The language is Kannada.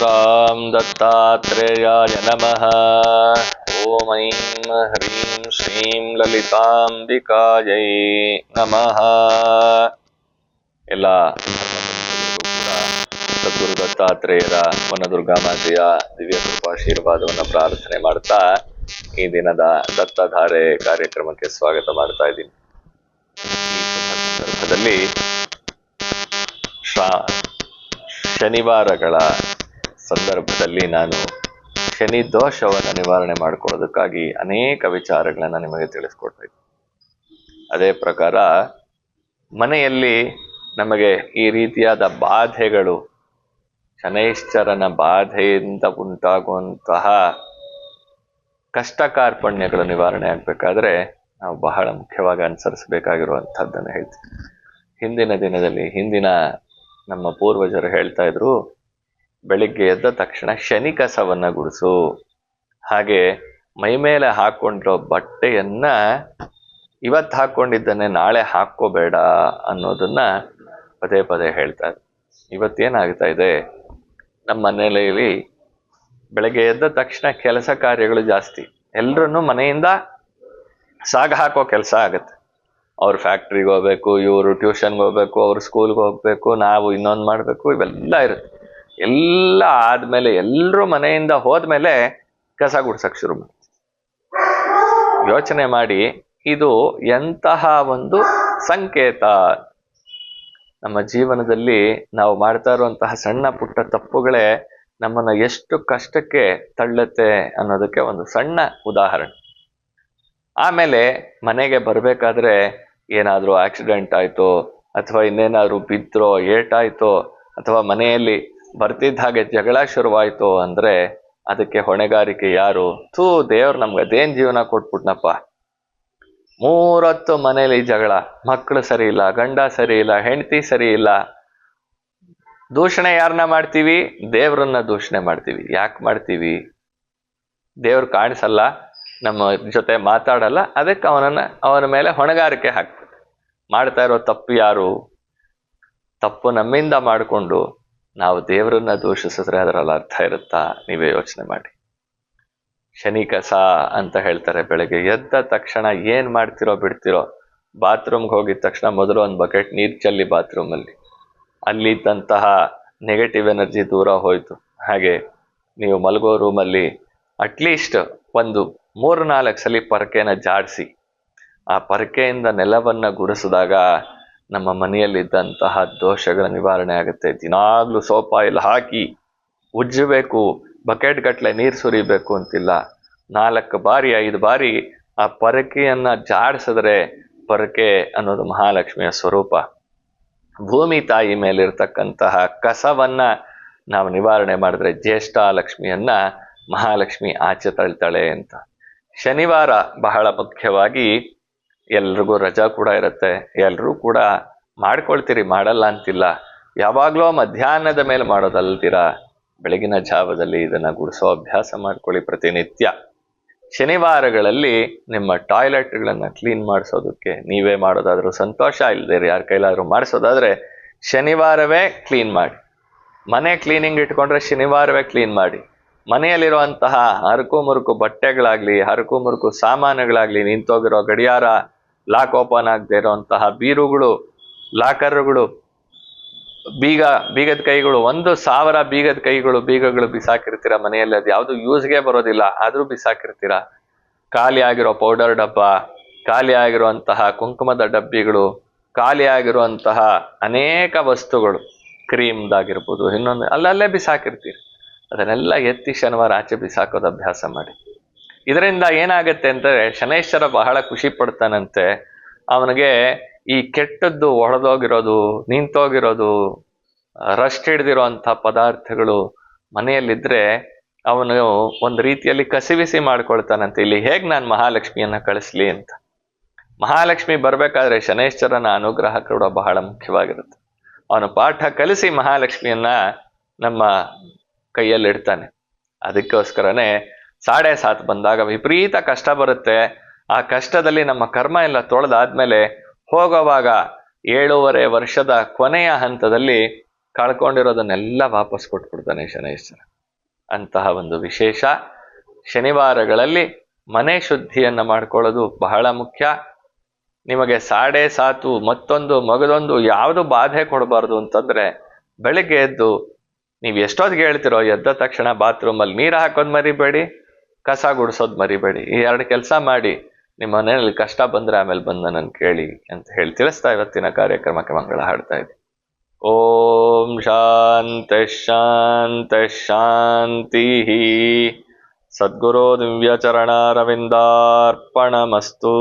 ಶ್ರೀಮದ್ಗುರುಬ್ರಹ್ಮೇಂದ್ರಾಂ ದತ್ತಾತ್ರೇಯಾಯ ನಮಃ ಓಂ ಐಂ ಹ್ರೀಂ ಶ್ರೀಂ ಲಲಿತಾಂಬಿಕಾಯೈ ನಮಃ ಎಲ್ಲ ಸದ್ಗುರು ದತ್ತಾತ್ರೇಯರ ವನದುರ್ಗಾ ಮಾತೆಯ ದಿವ್ಯ ಕೃಪಾಶೀರ್ವಾದವನ್ನು ಪ್ರಾರ್ಥನೆ ಮಾಡ್ತಾ ಈ ದಿನದ ದತ್ತಧಾರೆ ಕಾರ್ಯಕ್ರಮಕ್ಕೆ ಸ್ವಾಗತ ಮಾಡ್ತಾ ಇದ್ದೀನಿ. ಸಂದರ್ಭದಲ್ಲಿ ಶನಿವಾರಗಳ ಸಂದರ್ಭದಲ್ಲಿ ನಾನು ಶನಿ ದೋಷವನ್ನು ನಿವಾರಣೆ ಮಾಡ್ಕೊಳ್ಳೋದಕ್ಕಾಗಿ ಅನೇಕ ವಿಚಾರಗಳನ್ನು ನಿಮಗೆ ತಿಳಿಸ್ಕೊಡ್ತಾ ಅದೇ ಪ್ರಕಾರ ಮನೆಯಲ್ಲಿ ನಮಗೆ ಈ ರೀತಿಯಾದ ಬಾಧೆಗಳು, ಶನೈಶ್ಚರನ ಬಾಧೆಯಿಂದ ಉಂಟಾಗುವಂತಹ ಕಷ್ಟ ಕಾರ್ಪಣ್ಯಗಳು ನಿವಾರಣೆ ಆಗ್ಬೇಕಾದ್ರೆ ನಾವು ಬಹಳ ಮುಖ್ಯವಾಗಿ ಅನುಸರಿಸಬೇಕಾಗಿರುವಂಥದ್ದನ್ನು ಹೇಳ್ತೀವಿ ಹಿಂದಿನ ದಿನದಲ್ಲಿ, ಹಿಂದಿನ ನಮ್ಮ ಪೂರ್ವಜರು ಹೇಳ್ತಾ ಇದ್ರು ಬೆಳಿಗ್ಗೆ ಎದ್ದ ತಕ್ಷಣ ಶನಿ ಕಸವನ್ನ ಗುಡಿಸು. ಹಾಗೆ ಮೈಮೇಲೆ ಹಾಕೊಂಡಿರೋ ಬಟ್ಟೆಯನ್ನ ಇವತ್ತು ಹಾಕೊಂಡಿದ್ದನ್ನೇ ನಾಳೆ ಹಾಕ್ಕೋಬೇಡ ಅನ್ನೋದನ್ನ ಪದೇ ಪದೇ ಹೇಳ್ತಾ ಇದ್ರು ಇವತ್ತೇನಾಗ್ತಾ ಇದೆ? ನಮ್ಮ ಮನೆಯಲ್ಲಿ ಬೆಳಗ್ಗೆ ಎದ್ದ ತಕ್ಷಣ ಕೆಲಸ ಕಾರ್ಯಗಳು ಜಾಸ್ತಿ. ಎಲ್ರೂ ಮನೆಯಿಂದ ಸಾಗ ಹಾಕೋ ಕೆಲಸ ಆಗುತ್ತೆ. ಅವ್ರು ಫ್ಯಾಕ್ಟ್ರಿಗೆ ಹೋಗ್ಬೇಕು, ಇವರು ಟ್ಯೂಷನ್ಗೆ ಹೋಗ್ಬೇಕು, ಅವ್ರು ಸ್ಕೂಲ್ಗೆ ಹೋಗ್ಬೇಕು, ನಾವು ಇನ್ನೊಂದು ಮಾಡಬೇಕು, ಇವೆಲ್ಲ ಇರುತ್ತೆ. ಎಲ್ಲ ಆದ್ಮೇಲೆ ಎಲ್ಲರೂ ಮನೆಯಿಂದ ಹೋದ್ಮೇಲೆ ಕಸ ಗುಡ್ಸಕ್ ಶುರು ಯೋಚನೆ ಮಾಡಿ, ಇದು ಎಂತಹ ಒಂದು ಸಂಕೇತ. ನಮ್ಮ ಜೀವನದಲ್ಲಿ ನಾವು ಮಾಡ್ತಾ ಇರುವಂತಹ ಸಣ್ಣ ಪುಟ್ಟ ತಪ್ಪುಗಳೇ ನಮ್ಮನ್ನ ಎಷ್ಟು ಕಷ್ಟಕ್ಕೆ ತಳ್ಳತ್ತೆ ಅನ್ನೋದಕ್ಕೆ ಒಂದು ಸಣ್ಣ ಉದಾಹರಣೆ. ಆಮೇಲೆ ಮನೆಗೆ ಬರಬೇಕಾದ್ರೆ ಏನಾದರೂ ಆಕ್ಸಿಡೆಂಟ್ ಆಯ್ತೋ, ಅಥವಾ ಇನ್ನೇನಾದ್ರೂ ಬಿದ್ರೋ, ಏಟಾಯ್ತೋ, ಅಥವಾ ಮನೆಯಲ್ಲಿ ಬರ್ತಿದ್ದ ಹಾಗೆ ಜಗಳ ಶುರುವಾಯ್ತು ಅಂದ್ರೆ ಅದಕ್ಕೆ ಹೊಣೆಗಾರಿಕೆ ಯಾರು? ಥೂ, ದೇವ್ರು ನಮ್ಗೆ ಅದೇನ್ ಜೀವನ ಕೊಟ್ಬಿಟ್ನಪ್ಪ. ಮೂರತ್ತು ಮನೇಲಿ ಜಗಳ. ಮಕ್ಕಳು ಸರಿ ಇಲ್ಲ, ಗಂಡ ಸರಿ ಇಲ್ಲ, ಹೆಂಡತಿ ಸರಿ ಇಲ್ಲ. ದೂಷಣೆ ಯಾರನ್ನ ಮಾಡ್ತೀವಿ? ದೇವ್ರನ್ನ ದೂಷಣೆ ಮಾಡ್ತೀವಿ. ಯಾಕೆ ಮಾಡ್ತೀವಿ? ದೇವ್ರು ಕಾಣಿಸಲ್ಲ, ನಮ್ಮ ಜೊತೆ ಮಾತಾಡಲ್ಲ, ಅದಕ್ಕೆ ಅವನನ್ನ, ಅವನ ಮೇಲೆ ಹೊಣೆಗಾರಿಕೆ ಹಾಕ್ತದೆ ಮಾಡ್ತಾ ಇರೋ ತಪ್ಪು ಯಾರು? ತಪ್ಪು ನಮ್ಮಿಂದ ಮಾಡಿಕೊಂಡು ನಾವು ದೇವರನ್ನ ದೂಷಿಸಿದ್ರೆ ಅದರಲ್ಲಿ ಅರ್ಥ ಇರುತ್ತಾ? ನೀವೇ ಯೋಚನೆ ಮಾಡಿ. ಶನಿ ಕಸ ಅಂತ ಹೇಳ್ತಾರೆ ಬೆಳಗ್ಗೆ. ಎದ್ದ ತಕ್ಷಣ ಏನ್ ಮಾಡ್ತಿರೋ ಬಿಡ್ತಿರೋ? ಬಾತ್ರೂಮ್ಗೆ ಹೋಗಿದ ತಕ್ಷಣ ಮೊದಲು ಒಂದು ಬಕೆಟ್ ನೀರು ಚೆಲ್ಲಿ ಬಾತ್ರೂಮಲ್ಲಿ ಅಲ್ಲಿದ್ದಂತಹ ನೆಗೆಟಿವ್ ಎನರ್ಜಿ ದೂರ ಹೋಯ್ತು. ಹಾಗೆ ನೀವು ಮಲಗೋ ರೂಮಲ್ಲಿ ಅಟ್ಲೀಸ್ಟ್ ಒಂದು ಮೂರು ನಾಲ್ಕು ಸಲ ಪರಕೆನ ಜಾಡಿಸಿ. ಆ ಪರಕೆಯಿಂದ ನೆಲವನ್ನ ಗುಡಿಸಿದಾಗ ನಮ್ಮ ಮನೆಯಲ್ಲಿದ್ದಂತಹ ದೋಷಗಳ ನಿವಾರಣೆ ಆಗುತ್ತೆ. ದಿನಾಗ್ಲೂ ಸೋಪ ಎಲ್ಲ ಹಾಕಿ ಉಜ್ಜಬೇಕು, ಬಕೆಟ್ ಗಟ್ಟಲೆ ನೀರು ಸುರಿಬೇಕು ಅಂತಿಲ್ಲ. ನಾಲ್ಕು ಬಾರಿ, ಐದು ಬಾರಿ ಆ ಪರಕೆಯನ್ನು ಜಾಡಿಸಿದ್ರೆ ಪರಕೆ ಅನ್ನೋದು ಮಹಾಲಕ್ಷ್ಮಿಯ ಸ್ವರೂಪ. ಭೂಮಿ ತಾಯಿ ಮೇಲಿರ್ತಕ್ಕಂತಹ ಕಸವನ್ನ ನಾವು ನಿವಾರಣೆ ಮಾಡಿದ್ರೆ ಜ್ಯೇಷ್ಠ ಲಕ್ಷ್ಮಿಯನ್ನ ಮಹಾಲಕ್ಷ್ಮಿ ಆಚೆ ತಳ್ತಾಳೆ ಅಂತ. ಶನಿವಾರ ಬಹಳ ಮುಖ್ಯವಾಗಿ ಎಲ್ರಿಗೂ ರಜಾ ಕೂಡ ಇರುತ್ತೆ. ಎಲ್ಲರೂ ಕೂಡ ಮಾಡ್ಕೊಳ್ತೀರಿ, ಮಾಡಲ್ಲ ಅಂತಿಲ್ಲ. ಯಾವಾಗಲೂ ಮಧ್ಯಾಹ್ನದ ಮೇಲೆ ಮಾಡೋದಲ್ದಿರ? ಬೆಳಗಿನ ಜಾವದಲ್ಲಿ ಇದನ್ನ ಗುಡಿಸೋ ಅಭ್ಯಾಸ ಮಾಡ್ಕೊಳ್ಳಿ ಪ್ರತಿನಿತ್ಯ. ಶನಿವಾರಗಳಲ್ಲಿ ನಿಮ್ಮ ಟಾಯ್ಲೆಟ್ಗಳನ್ನು ಕ್ಲೀನ್ ಮಾಡಿಸೋದಕ್ಕೆ ನೀವೇ ಮಾಡೋದಾದ್ರೂ ಸಂತೋಷ ಇಲ್ಲದೆ ಯಾರ ಕೈಲಾದ್ರೂ ಮಾಡಿಸೋದಾದ್ರೆ ಶನಿವಾರವೇ ಕ್ಲೀನ್ ಮಾಡಿ. ಮನೆ ಕ್ಲೀನಿಂಗ್ ಇಟ್ಕೊಂಡ್ರೆ ಶನಿವಾರವೇ ಕ್ಲೀನ್ ಮಾಡಿ. ಮನೆಯಲ್ಲಿರುವಂತಹ ಹರಕು ಮುರುಕು ಬಟ್ಟೆಗಳಾಗ್ಲಿ, ಹರಕು ಮುರುಕು ಸಾಮಾನುಗಳಾಗ್ಲಿ, ನಿಂತೋಗಿರೋ ಗಡಿಯಾರ ಲಾಕ್ ಓಪನ್ ಆಗದೆ ಇರೋಂತಹ ಬೀರುಗಳು, ಲಾಕರ್ಗಳು, ಬೀಗ, ಬೀಗದ ಕೈಗಳು, ಒಂದು ಸಾವಿರ ಬೀಗದ ಕೈಗಳು, ಬೀಗಗಳು ಬಿಸಾಕಿರ್ತೀರ ಮನೆಯಲ್ಲಿ, ಅದು ಯಾವುದು ಯೂಸ್ಗೆ ಬರೋದಿಲ್ಲ, ಆದರೂ ಬಿಸಾಕಿರ್ತೀರ. ಖಾಲಿ ಆಗಿರೋ ಪೌಡರ್ ಡಬ್ಬ, ಖಾಲಿ ಆಗಿರುವಂತಹ ಕುಂಕುಮದ ಡಬ್ಬಿಗಳು, ಖಾಲಿ ಆಗಿರುವಂತಹ ಅನೇಕ ವಸ್ತುಗಳು, ಕ್ರೀಮ್ದಾಗಿರ್ಬೋದು, ಇನ್ನೊಂದು, ಅಲ್ಲಲ್ಲೇ ಬಿಸಾಕಿರ್ತೀರಿ. ಅದನ್ನೆಲ್ಲ ಎತ್ತಿ ಶನಿವಾರ ಆಚೆ ಬಿಸಾಕೋದು ಅಭ್ಯಾಸ ಮಾಡಿ. ಇದರಿಂದ ಏನಾಗುತ್ತೆ ಅಂದರೆ ಶನೇಶ್ವರ ಬಹಳ ಖುಷಿ ಪಡ್ತಾನಂತೆ. ಅವನಿಗೆ ಈ ಕೆಟ್ಟದ್ದು ಒಡೆದೋಗಿರೋದು ನಿಂತೋಗಿರೋದು, ರಸ್ಟ್ ಹಿಡ್ದಿರೋಂಥ ಪದಾರ್ಥಗಳು ಮನೆಯಲ್ಲಿದ್ರೆ ಅವನು ಒಂದು ರೀತಿಯಲ್ಲಿ ಕಸಿವಿಸಿ ಮಾಡ್ಕೊಳ್ತಾನಂತೆ. ಇಲ್ಲಿ ಹೇಗೆ ನಾನು ಮಹಾಲಕ್ಷ್ಮಿಯನ್ನ ಕಳಿಸ್ಲಿ ಅಂತ. ಮಹಾಲಕ್ಷ್ಮಿ ಬರ್ಬೇಕಾದ್ರೆ ಶನೇಶ್ವರನ ಅನುಗ್ರಹ ಕೂಡ ಬಹಳ ಮುಖ್ಯವಾಗಿರುತ್ತೆ. ಅವನು ಪಾಠ ಕಲಿಸಿ ಮಹಾಲಕ್ಷ್ಮಿಯನ್ನ ನಮ್ಮ ಕೈಯಲ್ಲಿಡ್ತಾನೆ. ಅದಕ್ಕೋಸ್ಕರನೇ ಸಾಡೆ ಸಾತ್ ಬಂದಾಗ ವಿಪರೀತ ಕಷ್ಟ ಬರುತ್ತೆ. ಆ ಕಷ್ಟದಲ್ಲಿ ನಮ್ಮ ಕರ್ಮ ಎಲ್ಲ ತೊಳೆದಾದ್ಮೇಲೆ ಹೋಗೋವಾಗ ಏಳೂವರೆ ವರ್ಷದ ಕೊನೆಯ ಹಂತದಲ್ಲಿ ಕಳ್ಕೊಂಡಿರೋದನ್ನೆಲ್ಲ ವಾಪಸ್ ಕೊಟ್ಬಿಡ್ತಾನೆ ಶನೇಶ್ವರ. ಅಂತಹ ಒಂದು ವಿಶೇಷ ಶನಿವಾರಗಳಲ್ಲಿ ಮನೆ ಶುದ್ಧಿಯನ್ನು ಮಾಡ್ಕೊಳ್ಳೋದು ಬಹಳ ಮುಖ್ಯ. ನಿಮಗೆ ಸಾಡೆ ಸಾತು ಮತ್ತೊಂದು ಮಗದೊಂದು ಯಾವುದು ಬಾಧೆ ಕೊಡಬಾರ್ದು ಅಂತಂದ್ರೆ ಬೆಳಿಗ್ಗೆ ಎದ್ದು ನೀವು ಎಷ್ಟೊತ್ತಿಗೆ ಹೇಳ್ತಿರೋ ಎದ್ದ ತಕ್ಷಣ ಬಾತ್ರೂಮಲ್ಲಿ ನೀರು ಹಾಕೋದು ಮರಿಬೇಡಿ. ಕಸ ಗುಡಿಸೋದು ಮರಿಬೇಡಿ. ಈ ಎರಡು ಕೆಲಸ ಮಾಡಿ ನಿಮ್ಮ ಮನೆಯಲ್ಲಿ ಕಷ್ಟ ಬಂದ್ರೆ ಆಮೇಲೆ ಬಂದ ನನ್ ಕೇಳಿ ಅಂತ ಹೇಳಿ ತಿಳಿಸ್ತಾ ಇವತ್ತಿನ ಕಾರ್ಯಕ್ರಮಕ್ಕೆ ಮಂಗಳ ಹಾಡ್ತಾ ಇದೆ ಓಂ ಶಾಂತ ಶಾಂತಿ ಶಾಂತಿ ಸದ್ಗುರು ದಿವ್ಯಚರಣಾರವಿಂದಾರ್ಪಣಮಸ್ತು